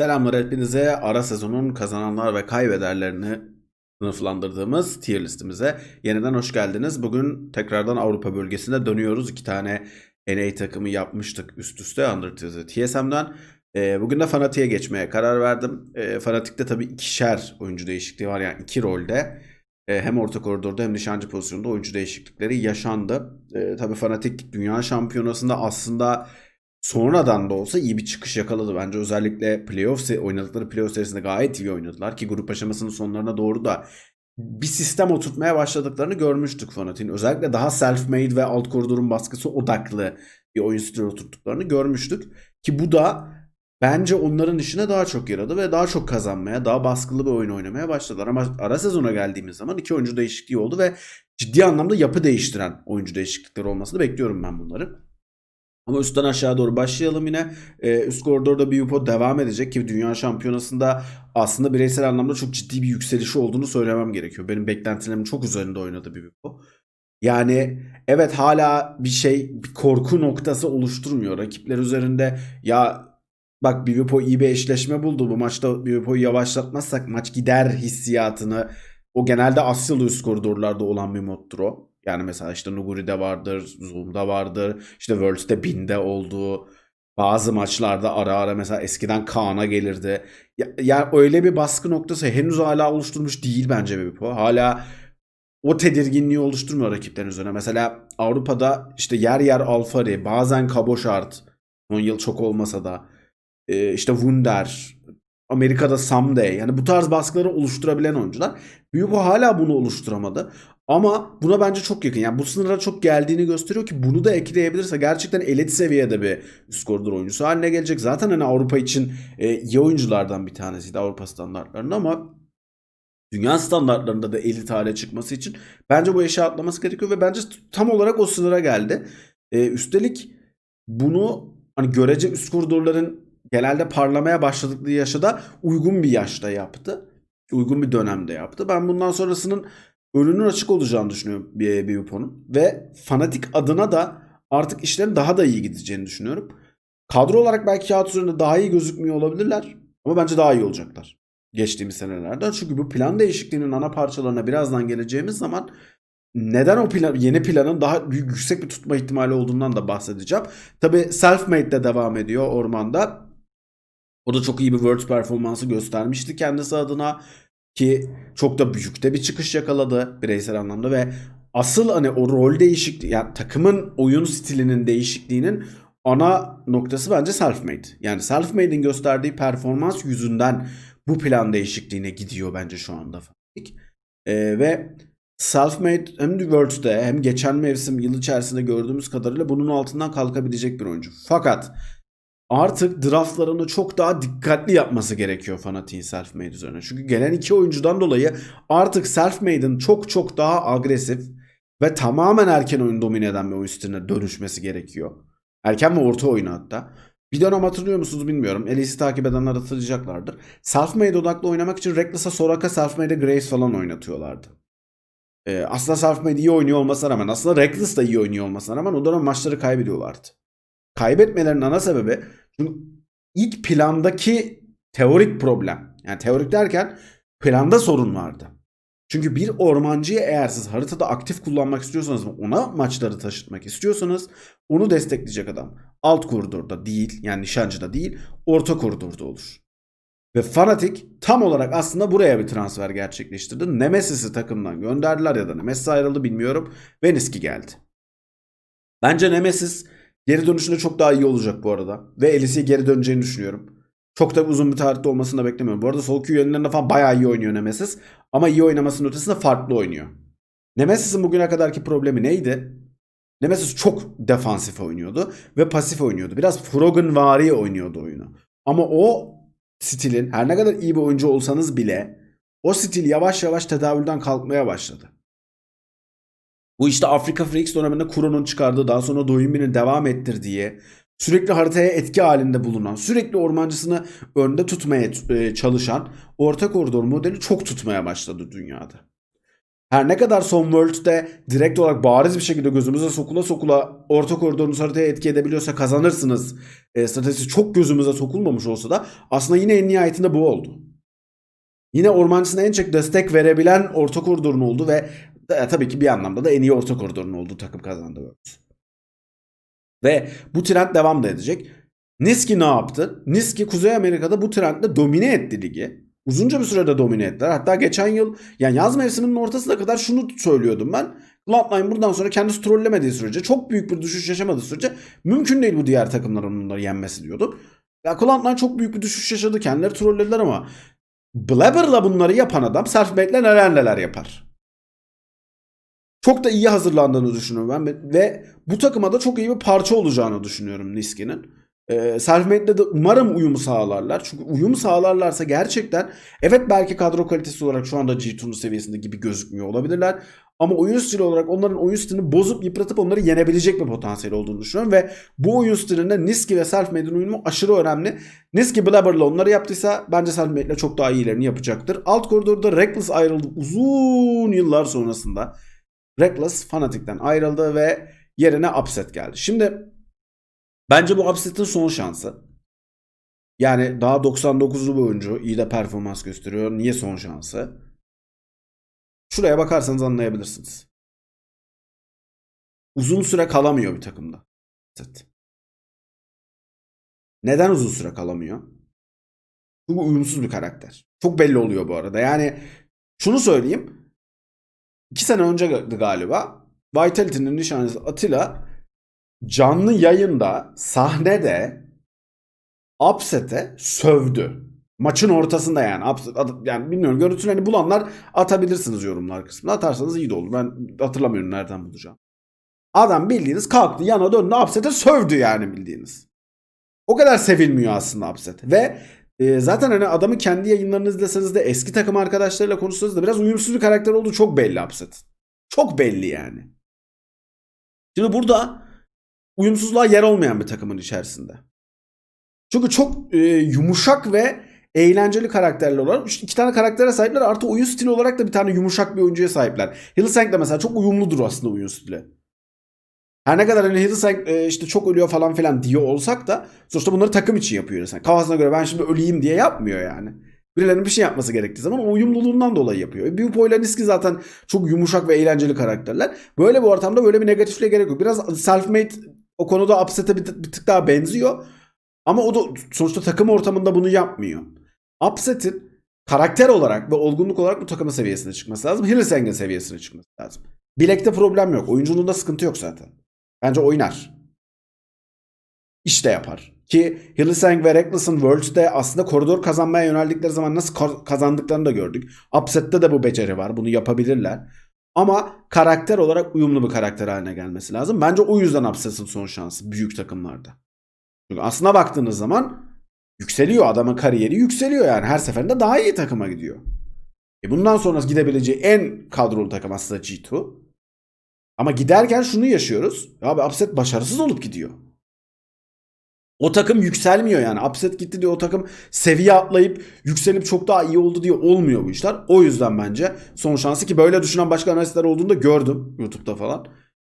Selamlar hepinize. Ara sezonun kazananlar ve kaybederlerini sınıflandırdığımız tier listimize yeniden hoş geldiniz. Bugün tekrardan Avrupa bölgesine dönüyoruz. İki tane NA takımı yapmıştık üst üste Undertale TSM'den. Ee, bugün de Fanatik'e geçmeye karar verdim. Ee, Fanatik'te tabii ikişer oyuncu değişikliği var. Yani iki rolde e, hem orta koridorda hem nişancı pozisyonunda oyuncu değişiklikleri yaşandı. E, tabii Fanatik Dünya Şampiyonası'nda aslında sonradan da olsa iyi bir çıkış yakaladı. Bence özellikle playoff oynadıkları playoff serisinde gayet iyi oynadılar ki grup aşamasının sonlarına doğru da bir sistem oturtmaya başladıklarını görmüştük Fanatik'in. Özellikle daha self-made ve alt koridorun baskısı odaklı bir oyun stili oturttuklarını görmüştük. Ki bu da bence onların işine daha çok yaradı ve daha çok kazanmaya, daha baskılı bir oyun oynamaya başladılar. Ama ara sezona geldiğimiz zaman iki oyuncu değişikliği oldu ve ciddi anlamda yapı değiştiren oyuncu değişiklikleri olmasını bekliyorum ben bunları. Ama üstten aşağı doğru başlayalım yine. Ee, üst koridorda Biupo devam edecek ki Dünya Şampiyonası'nda aslında bireysel anlamda çok ciddi bir yükselişi olduğunu söylemem gerekiyor. Benim beklentilerimin çok üzerinde oynadı Biupo. Yani evet hala bir şey bir korku noktası oluşturmuyor. Rakipler üzerinde ya bak Biupo iyi bir eşleşme buldu. Bu maçta Biupo'yu yavaşlatmazsak maç gider hissiyatını o genelde Asyalı üst koridorlarda olan bir moddur o. Yani mesela işte Nuguri'de vardır, Zoom'da vardır. İşte Worlds'te Bin'de olduğu bazı maçlarda ara ara mesela eskiden Kaan'a gelirdi. Ya, yani öyle bir baskı noktası henüz hala oluşturmuş değil bence Bipo. Hala o tedirginliği oluşturmuyor rakiplerin üzerine. Mesela Avrupa'da işte yer yer Alfari, bazen Kaboşart, son yıl çok olmasa da e, işte Wunder, Amerika'da Someday. Yani bu tarz baskıları oluşturabilen oyuncular. Biupo hala bunu oluşturamadı. Ama buna bence çok yakın. Yani bu sınıra çok geldiğini gösteriyor ki bunu da ekleyebilirse gerçekten elit seviyede bir üst koridor oyuncusu haline gelecek. Zaten hani Avrupa için e, iyi oyunculardan bir tanesiydi Avrupa standartlarında ama dünya standartlarında da elit hale çıkması için bence bu eşya atlaması gerekiyor ve bence tam olarak o sınıra geldi. E, üstelik bunu hani görece üst koridorların genelde parlamaya başladıkları yaşta uygun bir yaşta yaptı. Uygun bir dönemde yaptı. Ben bundan sonrasının önünün açık olacağını düşünüyorum bir Biupo'nun. Ve fanatik adına da artık işlerin daha da iyi gideceğini düşünüyorum. Kadro olarak belki kağıt üzerinde daha iyi gözükmüyor olabilirler. Ama bence daha iyi olacaklar. Geçtiğimiz senelerden. Çünkü bu plan değişikliğinin ana parçalarına birazdan geleceğimiz zaman neden o plan, yeni planın daha büyük, yüksek bir tutma ihtimali olduğundan da bahsedeceğim. Tabi self-made de devam ediyor ormanda. O da çok iyi bir Worlds performansı göstermişti kendisi adına ki çok da büyük de bir çıkış yakaladı bireysel anlamda ve asıl hani o rol değişikliği yani takımın oyun stilinin değişikliğinin ana noktası bence self-made. Yani self-made'in gösterdiği performans yüzünden bu plan değişikliğine gidiyor bence şu anda. Ee, ve self-made hem The Worlds'de hem geçen mevsim yıl içerisinde gördüğümüz kadarıyla bunun altından kalkabilecek bir oyuncu. Fakat artık draftlarını çok daha dikkatli yapması gerekiyor Fanatik'in self-made üzerine. Çünkü gelen iki oyuncudan dolayı artık self-made'in çok çok daha agresif ve tamamen erken oyun domine eden bir oyun stiline dönüşmesi gerekiyor. Erken ve orta oyunu hatta. Bir dönem hatırlıyor musunuz bilmiyorum. LEC'i takip edenler hatırlayacaklardır. Self-made odaklı oynamak için Reckless'a Soraka Self-made'e Grace falan oynatıyorlardı. Ee, aslında Self-made iyi oynuyor olmasına rağmen aslında Reckless da iyi oynuyor olmasına rağmen o dönem maçları kaybediyorlardı. Kaybetmelerinin ana sebebi çünkü ilk plandaki teorik problem. Yani teorik derken planda sorun vardı. Çünkü bir ormancıyı eğer siz haritada aktif kullanmak istiyorsanız ona maçları taşıtmak istiyorsanız onu destekleyecek adam alt koridorda değil yani nişancıda değil orta koridorda olur. Ve Fnatic tam olarak aslında buraya bir transfer gerçekleştirdi. Nemesis'i takımdan gönderdiler ya da Nemesis ayrıldı bilmiyorum. ve Niski geldi. Bence Nemesis geri dönüşünde çok daha iyi olacak bu arada. Ve Elis'e geri döneceğini düşünüyorum. Çok da uzun bir tarihte olmasını da beklemiyorum. Bu arada sol Q yönlerinde falan bayağı iyi oynuyor Nemesis. Ama iyi oynamasının ötesinde farklı oynuyor. Nemesis'in bugüne kadarki problemi neydi? Nemesis çok defansif oynuyordu ve pasif oynuyordu. Biraz Froggen vari oynuyordu oyunu. Ama o stilin her ne kadar iyi bir oyuncu olsanız bile o stil yavaş yavaş tedavülden kalkmaya başladı. Bu işte Afrika Freaks döneminde Kuro'nun çıkardığı daha sonra Doyumi'nin devam ettirdiği sürekli haritaya etki halinde bulunan, sürekli ormancısını önde tutmaya e, çalışan orta koridor modeli çok tutmaya başladı dünyada. Her ne kadar son World'de direkt olarak bariz bir şekilde gözümüze sokula sokula orta koridorunuz haritaya etki edebiliyorsa kazanırsınız. E, stratejisi çok gözümüze sokulmamış olsa da aslında yine en nihayetinde bu oldu. Yine ormancısına en çok destek verebilen orta koridorun oldu ve e, tabii ki bir anlamda da en iyi orta koridorun olduğu takım kazandı Worlds. Ve bu trend devam da edecek. Niski ne yaptı? Niski Kuzey Amerika'da bu trendle domine etti ligi. Uzunca bir sürede domine ettiler. Hatta geçen yıl yani yaz mevsiminin ortasına kadar şunu söylüyordum ben. Cloud9 buradan sonra kendisi trollemediği sürece çok büyük bir düşüş yaşamadığı sürece mümkün değil bu diğer takımların onları yenmesi diyordum. Ya Cloud9 çok büyük bir düşüş yaşadı. Kendileri trollediler ama Blabber'la bunları yapan adam Selfmade'le neler neler yapar. Çok da iyi hazırlandığını düşünüyorum ben ve bu takıma da çok iyi bir parça olacağını düşünüyorum Niski'nin. Ee, de umarım uyumu sağlarlar. Çünkü uyum sağlarlarsa gerçekten evet belki kadro kalitesi olarak şu anda G2'nun seviyesinde gibi gözükmüyor olabilirler. Ama oyun stili olarak onların oyun stilini bozup yıpratıp onları yenebilecek bir potansiyel olduğunu düşünüyorum. Ve bu oyun stilinde Niski ve Selfmade'in uyumu aşırı önemli. Niski Blabber'la onları yaptıysa bence Selfmade'le çok daha iyilerini yapacaktır. Alt koridorda Reckless ayrıldı uzun yıllar sonrasında. Reckless Fanatic'ten ayrıldı ve yerine Upset geldi. Şimdi bence bu Upset'in son şansı. Yani daha 99'lu bir oyuncu. iyi de performans gösteriyor. Niye son şansı? Şuraya bakarsanız anlayabilirsiniz. Uzun süre kalamıyor bir takımda. Upset. Neden uzun süre kalamıyor? Çünkü uyumsuz bir karakter. Çok belli oluyor bu arada. Yani şunu söyleyeyim. İki sene önce galiba Vitality'nin nişancısı Atilla canlı yayında sahnede Upset'e sövdü. Maçın ortasında yani. Upset, yani bilmiyorum görüntülerini bulanlar atabilirsiniz yorumlar kısmına. Atarsanız iyi de olur. Ben hatırlamıyorum nereden bulacağım. Adam bildiğiniz kalktı yana döndü Upset'e sövdü yani bildiğiniz. O kadar sevilmiyor aslında Upset. Ve e, zaten hani adamı kendi yayınlarını izleseniz de eski takım arkadaşlarıyla konuşsanız da biraz uyumsuz bir karakter olduğu çok belli Upset. Çok belli yani. Şimdi burada uyumsuzluğa yer olmayan bir takımın içerisinde. Çünkü çok e, yumuşak ve eğlenceli karakterler olarak iki tane karaktere sahipler artı oyun stili olarak da bir tane yumuşak bir oyuncuya sahipler. Hillsang de mesela çok uyumludur aslında oyun stili. Her ne kadar hani Hillsang e, işte çok ölüyor falan filan diyor olsak da sonuçta bunları takım için yapıyor. Hillsang. Kafasına göre ben şimdi öleyim diye yapmıyor yani. Birilerinin bir şey yapması gerektiği zaman o uyumluluğundan dolayı yapıyor. E, Biupo ile Niski zaten çok yumuşak ve eğlenceli karakterler. Böyle bir ortamda böyle bir negatifliğe gerek yok. Biraz self-made o konuda Upset'e bir, bir tık daha benziyor. Ama o da sonuçta takım ortamında bunu yapmıyor. Upset'in karakter olarak ve olgunluk olarak bu takımın seviyesine çıkması lazım. Hillsang'in seviyesine çıkması lazım. Bilekte problem yok. Oyunculuğunda sıkıntı yok zaten. Bence oynar. İş de yapar. Ki Hillsang ve Reckless'ın Worlds'de aslında koridor kazanmaya yöneldikleri zaman nasıl kazandıklarını da gördük. Upset'te de bu beceri var. Bunu yapabilirler. Ama karakter olarak uyumlu bir karakter haline gelmesi lazım. Bence o yüzden Upset'in son şansı büyük takımlarda. Çünkü aslına baktığınız zaman yükseliyor. Adamın kariyeri yükseliyor yani. Her seferinde daha iyi takıma gidiyor. E bundan sonra gidebileceği en kadrolu takım aslında G2. Ama giderken şunu yaşıyoruz. Abi Upset başarısız olup gidiyor. O takım yükselmiyor yani. Upset gitti diye o takım seviye atlayıp yükselip çok daha iyi oldu diye olmuyor bu işler. O yüzden bence son şansı ki böyle düşünen başka analistler olduğunu da gördüm YouTube'da falan.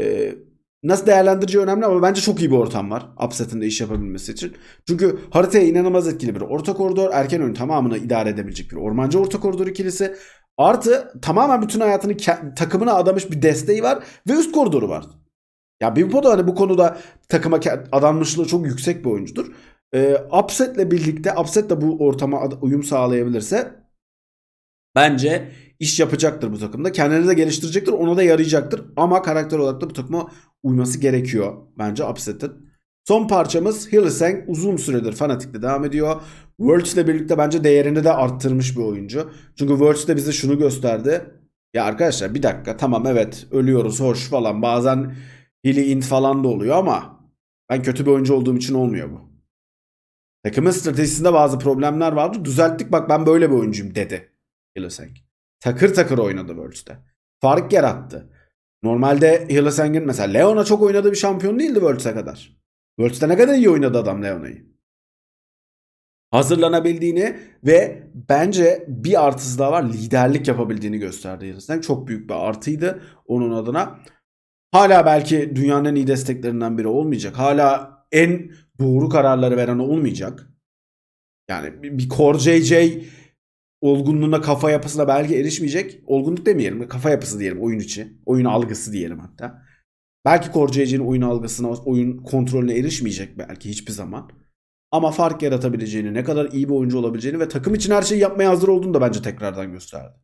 Ee, nasıl değerlendireceği önemli ama bence çok iyi bir ortam var. Upset'in de iş yapabilmesi için. Çünkü haritaya inanılmaz etkili bir orta koridor. Erken oyun tamamını idare edebilecek bir ormancı orta koridor ikilisi. Artı tamamen bütün hayatını takımına adamış bir desteği var ve üst koridoru var. Ya Bimpo da hani bu konuda takıma adanmışlığı çok yüksek bir oyuncudur. Ee, Upset'le birlikte Upset de bu ortama uyum sağlayabilirse bence iş yapacaktır bu takımda. Kendini de geliştirecektir. Ona da yarayacaktır. Ama karakter olarak da bu takıma uyması gerekiyor bence Upset'in. Son parçamız Hillsang uzun süredir fanatikle devam ediyor. Worlds ile birlikte bence değerini de arttırmış bir oyuncu. Çünkü Worlds de bize şunu gösterdi. Ya arkadaşlar bir dakika tamam evet ölüyoruz hoş falan bazen Hilly int falan da oluyor ama ben kötü bir oyuncu olduğum için olmuyor bu. Takımın stratejisinde bazı problemler vardı. Düzelttik bak ben böyle bir oyuncuyum dedi Hillsang. Takır takır oynadı Worlds'te. Fark yarattı. Normalde Hillsang'in mesela Leona çok oynadığı bir şampiyon değildi Worlds'e kadar. Worlds'te ne kadar iyi oynadı adam Leona'yı. hazırlanabildiğini ve bence bir artısı daha var liderlik yapabildiğini gösterdi Yıldız'dan. Çok büyük bir artıydı onun adına. Hala belki dünyanın en iyi desteklerinden biri olmayacak. Hala en doğru kararları veren olmayacak. Yani bir Core JJ olgunluğuna kafa yapısına belki erişmeyecek. Olgunluk demeyelim. Kafa yapısı diyelim oyun içi. Oyun algısı diyelim hatta. Belki Core JJ'nin oyun algısına, oyun kontrolüne erişmeyecek belki hiçbir zaman. Ama fark yaratabileceğini, ne kadar iyi bir oyuncu olabileceğini ve takım için her şeyi yapmaya hazır olduğunu da bence tekrardan gösterdi.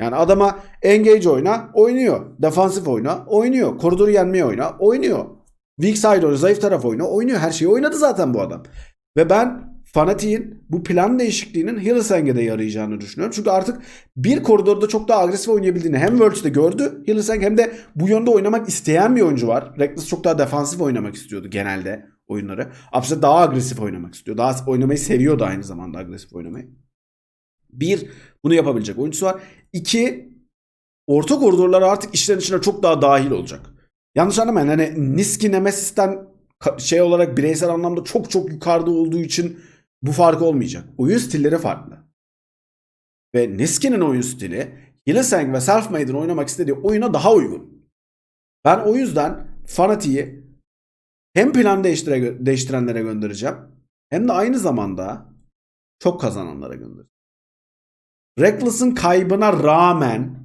Yani adama engage oyna, oynuyor. Defansif oyna, oynuyor. Koridoru yenmeye oyna, oynuyor. Weak side oyna, zayıf taraf oyna, oynuyor. Her şeyi oynadı zaten bu adam. Ve ben Fanatik'in bu plan değişikliğinin Hillsang'e de yarayacağını düşünüyorum. Çünkü artık bir koridorda çok daha agresif oynayabildiğini hem Worlds'te gördü Hillsang hem de bu yönde oynamak isteyen bir oyuncu var. Reckless çok daha defansif oynamak istiyordu genelde oyunları. Upset daha agresif oynamak istiyor. Daha oynamayı seviyordu aynı zamanda agresif oynamayı. Bir, bunu yapabilecek oyuncusu var. İki, orta koridorlar artık işlerin içine çok daha dahil olacak. Yanlış anlamayın hani Niski Nemesis'ten şey olarak bireysel anlamda çok çok yukarıda olduğu için bu fark olmayacak. Oyun stilleri farklı. Ve Niski'nin oyun stili Hillsang ve Selfmade'in oynamak istediği oyuna daha uygun. Ben o yüzden Fanatik'i hem plan değiştire, değiştirenlere göndereceğim hem de aynı zamanda çok kazananlara göndereceğim. Reckless'ın kaybına rağmen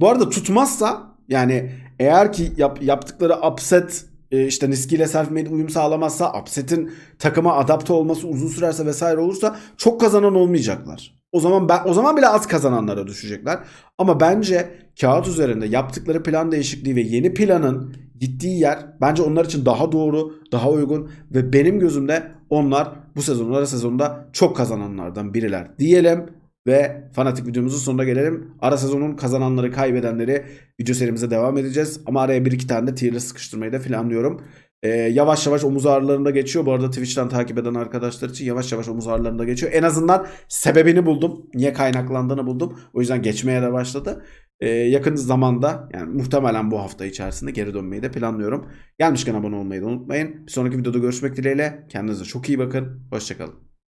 bu arada tutmazsa yani eğer ki yap- yaptıkları upset işte Niski ile self-made uyum sağlamazsa upset'in takıma adapte olması uzun sürerse vesaire olursa çok kazanan olmayacaklar. O zaman ben o zaman bile az kazananlara düşecekler. Ama bence kağıt üzerinde yaptıkları plan değişikliği ve yeni planın gittiği yer bence onlar için daha doğru, daha uygun ve benim gözümde onlar bu sezonun ara sezonunda çok kazananlardan biriler diyelim. Ve fanatik videomuzun sonuna gelelim. Ara sezonun kazananları, kaybedenleri video serimize devam edeceğiz. Ama araya bir iki tane de tier list sıkıştırmayı da planlıyorum. Ee, yavaş yavaş omuz ağrılarında geçiyor. Bu arada Twitch'ten takip eden arkadaşlar için yavaş yavaş omuz ağrılarında geçiyor. En azından sebebini buldum. Niye kaynaklandığını buldum. O yüzden geçmeye de başladı. Ee, yakın zamanda yani muhtemelen bu hafta içerisinde geri dönmeyi de planlıyorum. Gelmişken abone olmayı da unutmayın. Bir sonraki videoda görüşmek dileğiyle. Kendinize çok iyi bakın. Hoşçakalın.